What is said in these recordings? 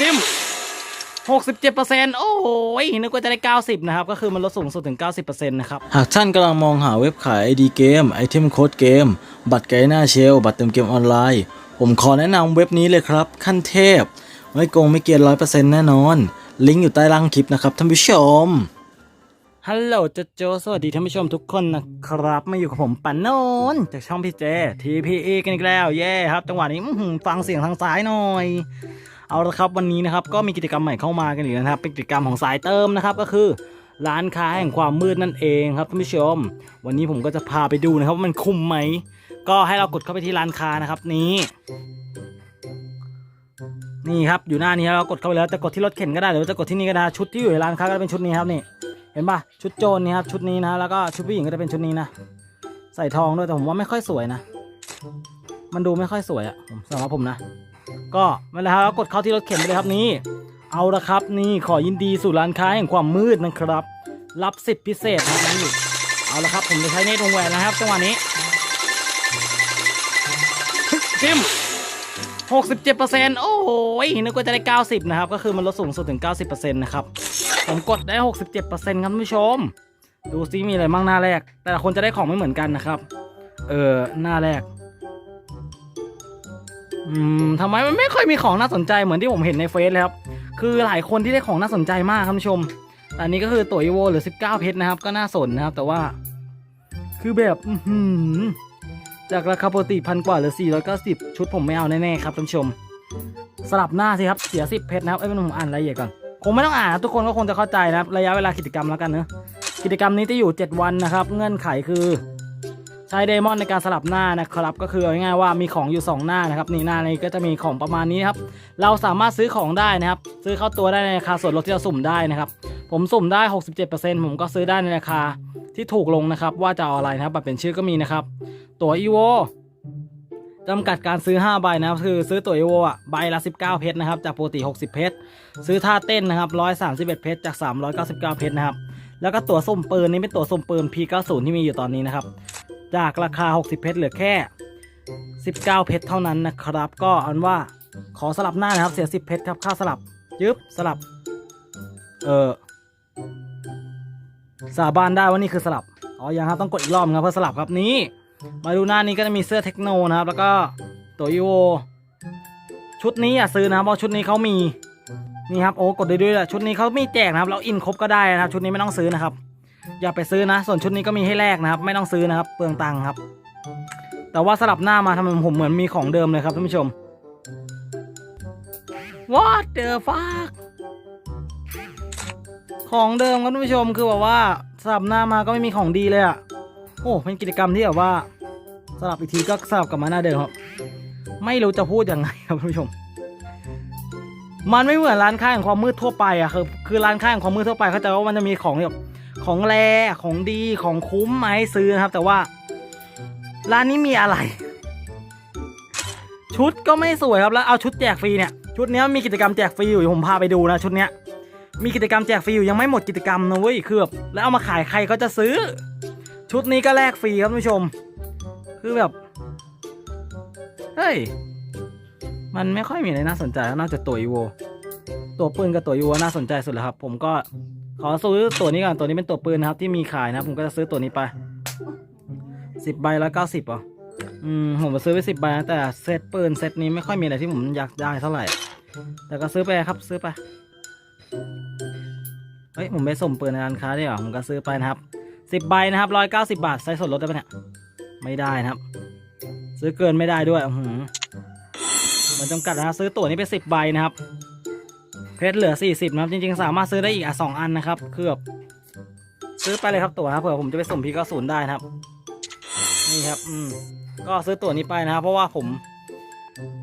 จิม67%โอ้โหนึกว่าจะได้90นะครับ ก็คือมันลดสูงสุดถึง90%นะครับ หากท่านกำลังมองหาเว็บขาย ID เกม ไอเทมโค้ดเกม บัตรไกด์หน้าเชล บัตรเติมเกมออนไลน์ ผมขอแนะนำเว็บนี้เลยครับ ขั้นเทพ ไม่โกงไม่เกียนร้อยเปอร์เซ็นต์แน่นอน ลิงก์อยู่ใต้ล่างคลิปนะครับท่านผู้ชมฮัลโหลโจโจสวัสดีท่านผู้ชมทุกคนนะครับมาอยู่กับผมปันโนนจากช่องพี่เจ TPE กันอีกแล้ว เย่ครับ จังหวะนี้อื้อหือฟังเสียงทางซ้ายหน่อย เอาละครับวันนี้นะครับก็มีกิจกรรมใหม่เข้ามากันอีกนะครับ เป็นกิจกรรมของสายเติมนะครับก็คือร้านค้าแห่งความมืดนั่นเองครับท่านผู้ชม วันนี้ผมก็จะพาไปดูนะครับว่ามันคุ้มไหม ก็ให้เรากดเข้าไปที่ร้านค้านะครับนี้ นี่ครับอยู่หน้านี้เรากดเข้าไปแล้วจะกดที่รถเข็นก็ได้หรือจะกดที่นี่ก็ได้ชุดที่อยู่ในร้านค้าก็จะเป็นชุดนี้ครับนี่เห็นปะชุดโจรนี่ครับชุดนี้นะแล้วก็ชุดผู้หญิงก็จะเป็นชุดนี้นะใส่ทองด้วยแต่ผมว่าไม่ค่อยสวยนะ มันดูไม่ค่อยสวยอะผมสำหรับผมนะ ก็ม่เป็นไรครับแล้วกดเข้าที่รถเข็นไปเลยครับนี่ เอาละครับนี่ขอยินดีสู่ร้านค้าแห่งความมืดนะครับ รับสิทธิพิเศษนะครับนี่เอาละครับผมจะใช้เนตวงแหวนนะครับจังหวะนี้จิม67%โอ้โหนึกว่าจะได้ 90 นะครับ ก็คือมันลดสูงสุดถึง 90%นะครับ ผมกดได้ 67%ครับท่านผู้ชม ดูซิมีอะไรบ้างหน้าแรก แต่ละคนจะได้ของไม่เหมือนกันนะครับ เออหน้าแรก อืมทำไมมันไม่ค่อยมีของน่าสนใจเหมือนที่ผมเห็นในเฟซเลยครับ คือหลายคนที่ได้ของน่าสนใจมากครับผู้ชมแต่อันนี้ก็คือตัวอีโวหรือ 19 เพชรนะครับ ก็น่าสนนะครับ แต่ว่า คือแบบอือหือจากราคาปกติพันกว่าหรือ 490 ชุดผมไม่เอาแน่ๆครับท่านผู้ชม สลับหน้าสิครับเสีย 10 เพชรนะครับ เอ้ยมันผมอ่านรายละเอียดก่อน คงไม่ต้องอ่านนะทุกคนก็คงจะเข้าใจนะครับ ระยะเวลากิจกรรมแล้วกันเนอะกิจกรรมนี้จะอยู่ 7 วันนะครับ เงื่อนไขคือ ใช้เดมอนในการสลับหน้านะครับ ก็คือเอาง่ายๆว่ามีของอยู่ 2 หน้านะครับนี่หน้านี้ก็จะมีของประมาณนี้ครับเราสามารถซื้อของได้นะครับ ซื้อเข้าตัวได้ในราคาส่วนลดที่เราสุ่มได้นะครับ ผมสุ่มได้ 67%ผมก็ซื้อได้ในราคาที่ถูกลงนะครับ ว่าจะเอาอะไรนะครับบัตรเป็นชื่อก็มีนะครับ ตั๋วอีโวจำกัดการซื้อ 5 ใบนะครับ คือซื้อตั๋วอีโวอะใบละ 19 เพชรนะครับ จากปกติ 60 เพชรซื้อท่าเต้นนะครับ 131 เพชรจาก 399 เพชรนะครับแล้วก็ตั๋วสุ่มปืนนี่เป็นตั๋วสุ่มปืน P90 ที่มีอยู่ตอนนี้นะครับ จากราคา 60 เพชรเหลือแค่ 19 เพชรเท่านั้นนะครับ ก็อันว่าขอสลับหน้านะครับ เสีย 10 เพชรครับ ค่าสลับยึบสลับ เออสาบานได้ว่านี่คือสลับ อ๋อยังครับต้องกดอีกรอบครับเพื่อสลับครับนี้ มาดูหน้านี้ก็จะมีเสื้อเทคโนนะครับ แล้วก็ตัวยูโอชุดนี้อย่าซื้อนะครับเพราะชุดนี้เขามีนี่ครับโอ้กดด้วยด้วยแหละชุดนี้เขามีแจกนะครับเราอินครบก็ได้นะครับ ชุดนี้ไม่ต้องซื้อนะครับ อย่าไปซื้อนะ ส่วนชุดนี้ก็มีให้แลกนะครับ ไม่ต้องซื้อนะครับ เปลืองตังค์ครับ แต่ว่าสลับหน้ามาทำไมผมเหมือนมีของเดิมเลยครับท่านผู้ชม What the fuck ของเดิมครับท่านผู้ชมคือแบบว่าสลับหน้ามาก็ไม่มีของดีเลยอะ่ะโอ้เป็นกิจกรรมที่แบบว่าสลับอีกทีก็สลับกลับมาหน้าเดิมครับ ไม่รู้จะพูดยังไงครับท่านผู้ชม มันไม่เหมือนร้านค้าแห่งความมืดทั่วไปอะคือคือร้านค้าแห่งความมืดทั่วไปเขาจะว่ามันจะมีของแบบ ของแรของดีของคุ้มมาให้ซื้อนะครับ แต่ว่า ร้านนี้มีอะไร ชุดก็ไม่สวยครับแล้วเอาชุดแจกฟรีเนี่ยชุดเนี้ยมีกิจกรรมแจกฟรีอยู่ผมพาไปดูนะชุดเนี้ยมีกิจกรรมแจกฟรีอยู่ยังไม่หมดกิจกรรมนะเว้ยคือแบบแล้วเอามาขายใครก็จะซื้อ ชุดนี้ก็แลกฟรีครับท่านผู้ชม คือแบบเฮ้ยมันไม่ค่อยมีอะไรน่าสนใจนอกจากตัวอีโวตัวปืนกับตัวอีโวน่าสนใจสุดแล้วครับ ผมก็ ขอซื้อตัวนี้ก่อนตัวนี้เป็นตัวปืนนะครับ ที่มีขายนะครับ ผมก็จะซื้อตัวนี้ไปสิบใบล้วเก้าสิบอะอืมผมจะซื้อไปสิบใบนะแต่เซตปืนเซตนี้ไม่ค่อยมีอะไรที่ผมอยากได้เท่าไหร่ แต่ก็ซื้อไปครับซื้อไปเฮ้ยผมไปส่งปืนในร้านค้าได้หรอผมก็ซื้อไปนะครับสิบใบนะครับร้อยเก้าสิบาทใช้ส่วนลดได้ปะเนี่ยไม่ได้นะครับ ซื้อเกินไม่ได้ด้วยอื้อหือมันจำกัดนะซื้อตั๋วนี้ไปสิบใบนะครับ เพชรเหลือสี่สิบนะครับจริงๆ สามารถซื้อได้อีกอะสองอันนะครับคือแบบซื้อไปเลยครับตั๋วนะครับเผื่อผมจะไปส่งพีก็ศูนย์ได้นะครับ นี่ครับ อืมก็ซื้อตั๋วนี้ไปนะครับ เพราะว่าผม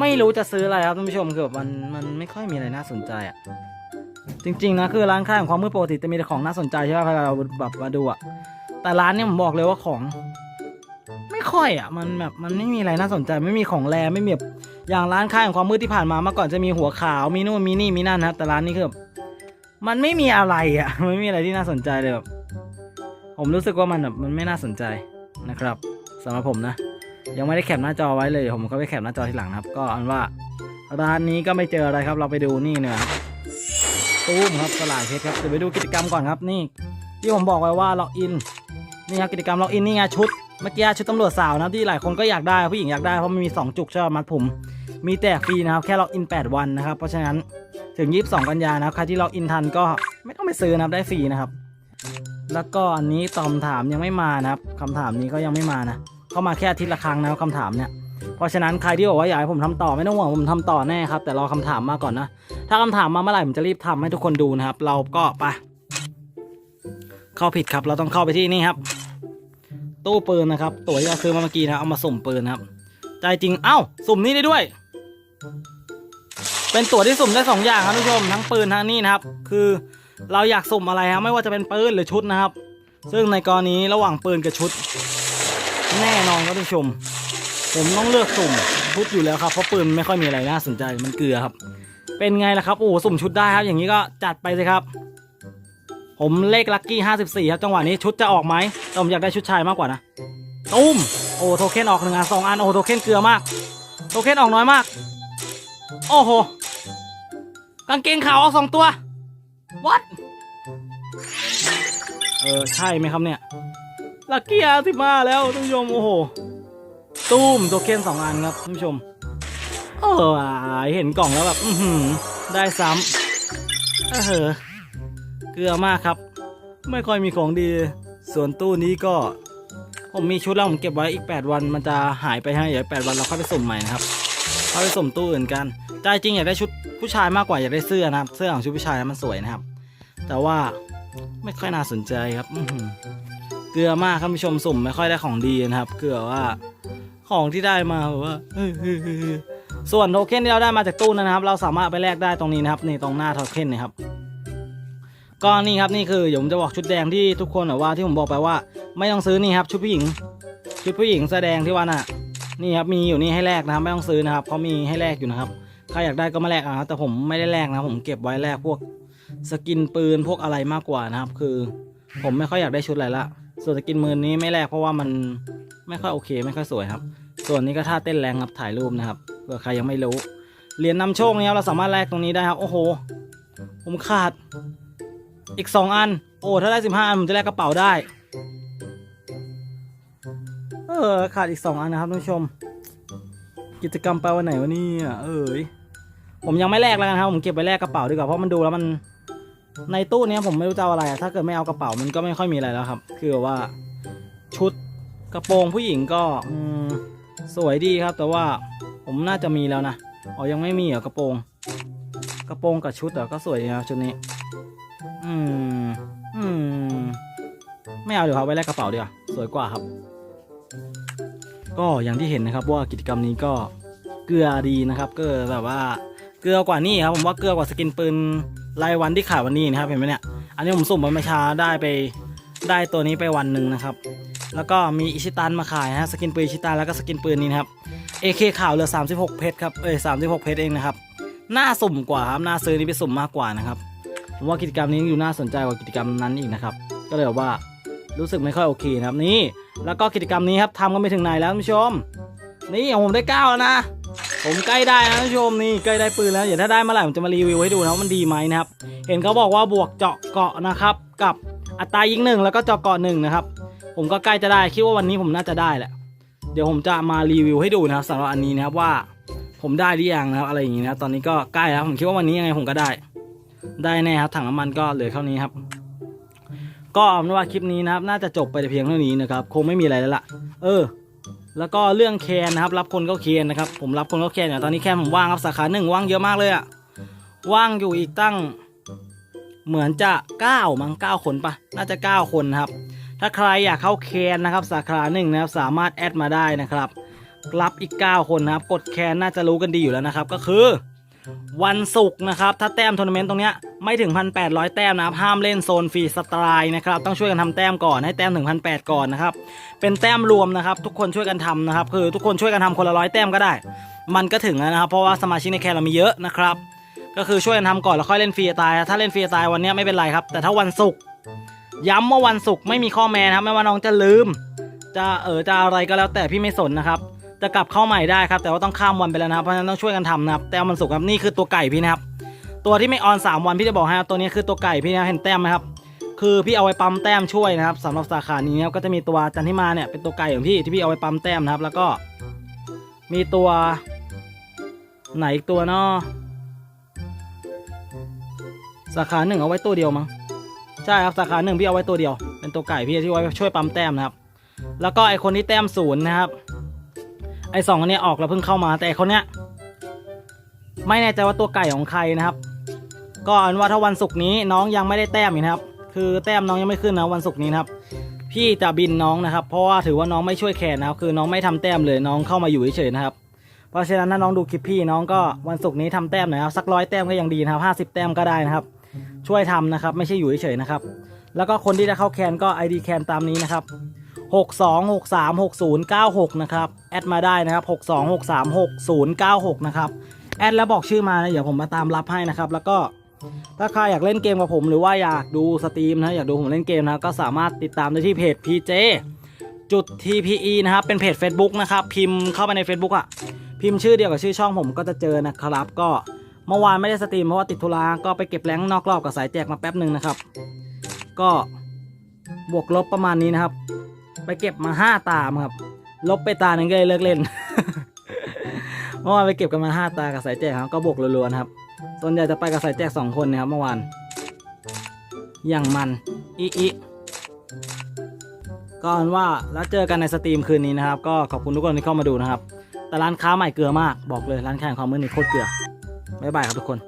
ไม่รู้จะซื้ออะไรครับท่านผู้ชมคือแบบมันมันไม่ค่อยมีอะไรน่าสนใจอะจริงๆนะคือร้านค้าของความมืดปกติจะมีแต่ของน่าสนใจใช่ไหมพอเราแบบมาดูอะแต่ร้านเนี้ผมบอกเลยว่าของ ไม่ค่อยอะ มันแบบมันไม่มีอะไรน่าสนใจ ไม่มีของแรไม่มีแบบ อย่างร้านค้าของความมืดที่ผ่านมาเมื่อก่อนจะมีหัวขาวมีนู่นมีนี่มีนั่นนะครับแต่ร้านนี้คือแบบมันไม่มีอะไรอะไม่มีอะไรที่น่าสนใจเลยแบบผมรู้สึกว่ามันแบบมันไม่น่าสนใจนะครับสำหรับผมนะ ยังไม่ได้แคปหน้าจอไว้เลยผมก็ไปแคปหน้าจอทีหลังนะครับ ก็อันว่าร้านนี้ก็ไม่เจออะไรครับ เราไปดูนี่เนี่ยครับตู้มครับสลายเพชรครับเดี๋ยวไปดูกิจกรรมก่อนครับนี่ ที่ผมบอกไว้ว่าล็อกอินนี่ครับกิจกรรมล็อกอินนี่ไงชุดเมื่อกี้ชุดตำรวจสาวนะที่หลายคนก็อยากได้ผู้หญิงอยากได้เพราะมันมี 2 จุกใช่ไหมมัดผม มีแจกฟรีนะครับ แค่ล็อกอิน 8 วันนะครับ เพราะฉะนั้นถึง 22 กันยานะครับใครที่ล็อกอินทันก็ไม่ต้องไปซื้อนะครับได้ฟรีนะครับ แล้วก็อันนี้ตอบถามยังไม่มานะครับคำถามนี้ก็ยังไม่มานะเข้ามาแค่อาทิตย์ละครั้งนะครับคำถามเนี่ยเพราะฉะนั้นใครที่บอกว่าอยากให้ผมทำต่อไม่ต้องห่วงผมทำต่อแน่ครับ แต่รอคำถามมาก่อนนะ ถ้าคำถามมาเมื่อไหร่ผมจะรีบทำให้ทุกคนดูนะครับ เราก็ไปเข้าผิดครับ เราต้องเข้าไปที่นี่ครับ ตู้ปืนนะครับ ตัวที่เราซื้อมาเมื่อกี้นะเอามาสุ่มปืนครับใจจริงเอ้า สุ่มนี่ได้ด้วย เป็นตัวที่สุ่มได้สองอย่างครับทุกผู้ชมทั้งปืนทั้งนี่นะครับ คือเราอยากสุ่มอะไรครับไม่ว่าจะเป็นปืนหรือชุดนะครับ ซึ่งในกรณีระหว่างปืนกับชุด แน่นอนครับท่านผู้ชม ผมต้องเลือกสุ่มชุดอยู่แล้วครับเพราะปืนไม่ค่อยมีอะไรน่าสนใจมันเกลือครับ เป็นไงล่ะครับโอ้สุ่มชุดได้ครับ อย่างนี้ก็จัดไปสิครับ ผมเลขลัคกี้54ครับจังหวะนี้ชุดจะออกไหมแต่ผมอยากได้ชุดชายมากกว่านะตุ้มโอ้โทเค็นออกหนึ่งอันสองอันโอ้โทเค็นเกลือมาก โทเค็นออกน้อยมาก โอ้โห กางเกงขาวออกสองตัว วัด เออ ใช่ไหมครับเนี่ย ลัคกี้อาสิมาแล้วท่านผู้ชม โอ้โห ตู้มโทเค็นสองอันครับท่านผู้ชม เออเห็นกล่องแล้วแบบ อือหือได้ซ้ำเออเหอะเกลือมากครับ ไม่ค่อยมีของดี ส่วนตู้นี้ก็ ผมมีชุดแล้วผมเก็บไว้อีก 8 วัน มันจะหายไปให้เดี๋ยว8วันเราค่อยไปสุ่มใหม่นะครับ ค่อยไปสุ่มตู้อื่นกันใจจริงอยากได้ชุดผู้ชายมากกว่าอยากได้เสื้อนะครับ เสื้อของชุดผู้ชายมันสวยนะครับ แต่ว่าไม่ค่อยน่าสนใจครับเกลือมากครับผู้ชมสุ่มไม่ค่อยได้ของดีนะครับ เกลือว่าของที่ได้มาแบบว่าส่วนโทเค็นที่เราได้มาจากตู้นะครับ เราสามารถไปแลกได้ตรงนี้นะครับนี่ตรงหน้าโทเค็นนะครับก็นี่ครับนี่คือผมจะบอกชุดแดงที่ทุกคนแบบว่าที่ผมบอกไปว่า ไม่ต้องซื้อนี่ครับ ชุดผู้หญิง ชุดผู้หญิงแสดงที่ว่าน่ะ นี่ครับมีอยู่นี่ให้แลกนะครับไม่ต้องซื้อนะครับเขามีให้แลกอยู่นะครับใครอยากได้ก็มาแลกเอานะครับแต่ผมไม่ได้แลกนะผมเก็บไว้แลกพวกสกินปืนพวกอะไรมากกว่านะครับ คือ ผมไม่ค่อยอยากได้ชุดอะไรละส่วนสกินมือนี้ไม่แลกเพราะว่ามันไม่ค่อยโอเคไม่ค่อยสวยครับ ส่วนนี้ก็ท่าเต้นแรงครับถ่ายรูปนะครับเผื่อใครยังไม่รู้เหรียญนำโชคเนี่ยเราสามารถแลกตรงนี้ได้ครับ โอ้โห ผมขาด อีกสองอัน โอ้ถ้าได้สิบห้าอันผมจะแลกกระเป๋าได้ ออขาดอีกสองอันนะครับท่านผู้ชม กิจกรรมไปวันไหนวะเนี่ยเอ้ยผมยังไม่แลกแล้วกันครับผมเก็บไปแลกกระเป๋าดีกว่าเพราะมันดูแล้วมันในตู้เนี้ยผมไม่รู้จะเอาอะไรอะถ้าเกิดไม่เอากระเป๋ามันก็ไม่ค่อยมีอะไรแล้วครับ คือแบบว่าชุดกระโปรงผู้หญิงก็อืมสวยดีครับ แต่ว่าผมน่าจะมีแล้วนะอ๋อยังไม่มีเหรอกระโปรง กระโปรงกับชุดเหรอก็สวยดีนะชุดนี้ อืมอืมไม่เอาเดี๋ยวเอาไว้แลกกระเป๋าดีกว่าสวยกว่าครับ ก็อย่างที่เห็นนะครับว่ากิจกรรมนี้ก็เกลือดีนะครับเกลือแบบว่าเกลือกว่านี่ครับผมว่าเกลือกว่าสกินปืนรายวันที่ขายวันนี้นะครับเห็นไหมเนี่ยอันนี้ผมสุ่มไปเมื่อเช้าได้ไปได้ตัวนี้ไปวันหนึ่งนะครับ แล้วก็มีอิชิตันมาขายฮะสกินปืนอิชิตันแล้วก็สกินปืนนี้นะครับ AK ข่าวเหลือ 36 เพชรครับเอ้ย36 เพชรเองนะครับน่าสุ่มกว่าครับน่าซื้อนี่ไปสุ่มมากกว่านะครับผมว่ากิจกรรมนี้อยู่น่าสนใจกว่ากิจกรรมนั้นอีกนะครับ ก็เลยแบบว่า รู้สึกไม่ค่อยโอเคนะครับนี่ แล้วก็กิจกรรมนี้ครับทำกันไปถึงไหนแล้วท่านผู้ชม นี่ของผมได้เก้าแล้วนะ ผมใกล้ได้นะท่านผู้ชมนี่ใกล้ได้ปืนแล้วเดี๋ยวถ้าได้เมื่อไหร่ผมจะมารีวิวให้ดูนะว่ามันดีไหมนะครับ เห็นเขาบอกว่าบวกเจาะเกาะนะครับ กับอัตรายิงหนึ่งแล้วก็เจาะเกาะหนึ่งนะครับ ผมก็ใกล้จะได้คิดว่าวันนี้ผมน่าจะได้แหละเดี๋ยวผมจะมารีวิวให้ดูนะครับสำหรับอันนี้นะครับว่า ผมได้หรือยังนะครับอะไรอย่างนี้นะตอนนี้ก็ใกล้แล้วผมคิดว่าวันนี้ยังไงผมก็ได้ ได้แน่ครับถังน้ำมันก็เหลือเท่านี้ครับ ก็เอาเป็นว่าคลิปนี้นะครับ น่าจะจบไปแต่เพียงเท่านี้นะครับ คงไม่มีอะไรแล้วล่ะ เออ แล้วก็เรื่องแคนนะครับ รับคนก็เคนนะครับ ผมรับคนก็เคนเนี่ยตอนนี้แคนผมว่างครับสาขาหนึ่งว่างเยอะมากเลยอะว่างอยู่อีกตั้ง เหมือนจะ9มั้ง9คนปะน่าจะ 9 คนนะครับ ถ้าใครอยากเข้าแคนนะครับ สาขาหนึ่งนะครับ สามารถแอดมาได้นะครับรับอีก 9 คนนะครับ กดแคนน่าจะรู้กันดีอยู่แล้วนะครับ ก็คือ วันศุกร์นะครับ ถ้าแต้มทัวร์นาเมนต์ตรงเนี้ยไม่ถึง 1,800 แต้มนะครับ ห้ามเล่นโซนฟรีสไตล์นะครับ ต้องช่วยกันทำแต้มก่อนให้แต้มถึง 1,800 ก่อนนะครับ เป็นแต้มรวมนะครับ ทุกคนช่วยกันทำนะครับ คือทุกคนช่วยกันทำคนละร้อยแต้มก็ได้ มันก็ถึงแล้วนะครับ เพราะว่าสมาชิกในแคนเรามีเยอะนะครับ ก็คือช่วยกันทำก่อนแล้วค่อยเล่นฟรีสไตล์ ถ้าเล่นฟรีสไตล์วันนี้ไม่เป็นไรครับ แต่ถ้าวันศุกร์ ย้ำว่าวันศุกร์ไม่มีข้อแม้นะครับ ไม่ว่าน้องจะลืม จะเออจะอะไรก็แล้วแต่พี่ไม่สนนะครับ จะกลับเข้าใหม่ได้ครับแต่ว่าต้องข้ามวันไปแล้วนะครับเพราะฉะนั้นต้องช่วยกันทำนะครับแต้มมันสุกครับนี่คือตัวไก่พี่นะครับตัวที่ไม่ออน3วันพี่จะบอกให้ตัวนี้คือตัวไก่พี่นะเห็นแต้มไหมครับคือพี่เอาไว้ปั๊มแต้มช่วยนะครับสำหรับสาขานี้นก็จะมีตัวจันทิมาเนี่ยเป็นตัวไก่ของพี่ที่พี่เอาไว้ปั๊มแต้มนะครับ แล้วก็มีตัวไหนอีกตัวเนาะสาขาหนึ่งเอาไว้ตัวเดียวมั้งใช่ครับสาขาหนึ่งพี่เอาไว้ตัวเดียว เป็นตัวไก่พี่ที่ไว้ช่วยปั๊มแต้มนะครับ แล้วก็ไอคนที่แต้มศูนย์นะครับ ไอสองคนเนี้ยออกแล้วเพิ่งเข้ามา แต่ไอ้คนเนี้ยไม่แน่ใจว่าตัวไก่ของใครนะครับ ก็อันว่าถ้าวันศุกร์นี้น้องยังไม่ได้แต้มนะครับ คือแต้มน้องยังไม่ขึ้นนะวันศุกร์นี้นะครับ พี่จะบินน้องนะครับ เพราะว่าถือว่าน้องไม่ช่วยแขนนะครับคือน้องไม่ทำแต้มเลยน้องเข้ามาอยู่เฉยๆนะครับ เพราะฉะนั้นถ้าน้องดูคลิปพี่น้องก็วันศุกร์นี้ทำแต้มหน่อยครับสักร้อยแต้มก็ยังดีนะครับห้าสิบแต้มก็ได้นะครับ ช่วยทำนะครับ ไม่ใช่อยู่เฉยๆนะครับ แล้วก็คนที่จะเข้าแคนก็ ID แคนตามนี้นะครับ 62636096 นะครับ แอดมาได้นะครับ 62636096 นะครับ แอดแล้วบอกชื่อมานะเดี๋ยวผมมาตามรับให้นะครับ แล้วก็ถ้าใครอยากเล่นเกมกับผมหรือว่าอยากดูสตรีมนะอยากดูผมเล่นเกมนะก็สามารถติดตามได้ที่เพจ PJ จุด TPE นะครับ เป็นเพจ Facebook นะครับ พิมพ์เข้าไปใน Facebook อะ พิมพ์ชื่อเดียวกับชื่อช่องผมก็จะเจอนะครับ ก็เมื่อวานไม่ได้สตรีมเพราะว่าติดธุระก็ไปเก็บแรงนอกรอบกับสายแจกมาแป๊บหนึ่งนะครับ ก็บวกลบประมาณนี้นะครับ ไปเก็บมาห้าตามครับ ลบไปตาหนึ่งก็เลยเลิกเล่น เมื่อวานไปเก็บกันมาห้าตากับสายแจกครับก็บวกรัวๆนะครับส่วนใหญ่จะไปกับสายแจกสองคนนะครับเมื่อวานอย่างมันอีอีก็อันว่าแล้วเจอกันในสตรีมคืนนี้นะครับ ก็ขอบคุณทุกคนที่เข้ามาดูนะครับ แต่ร้านค้าใหม่เกลือมากบอกเลยร้านค้าของความมือนี่โคตรเกลือบ๊ายบายครับทุกคน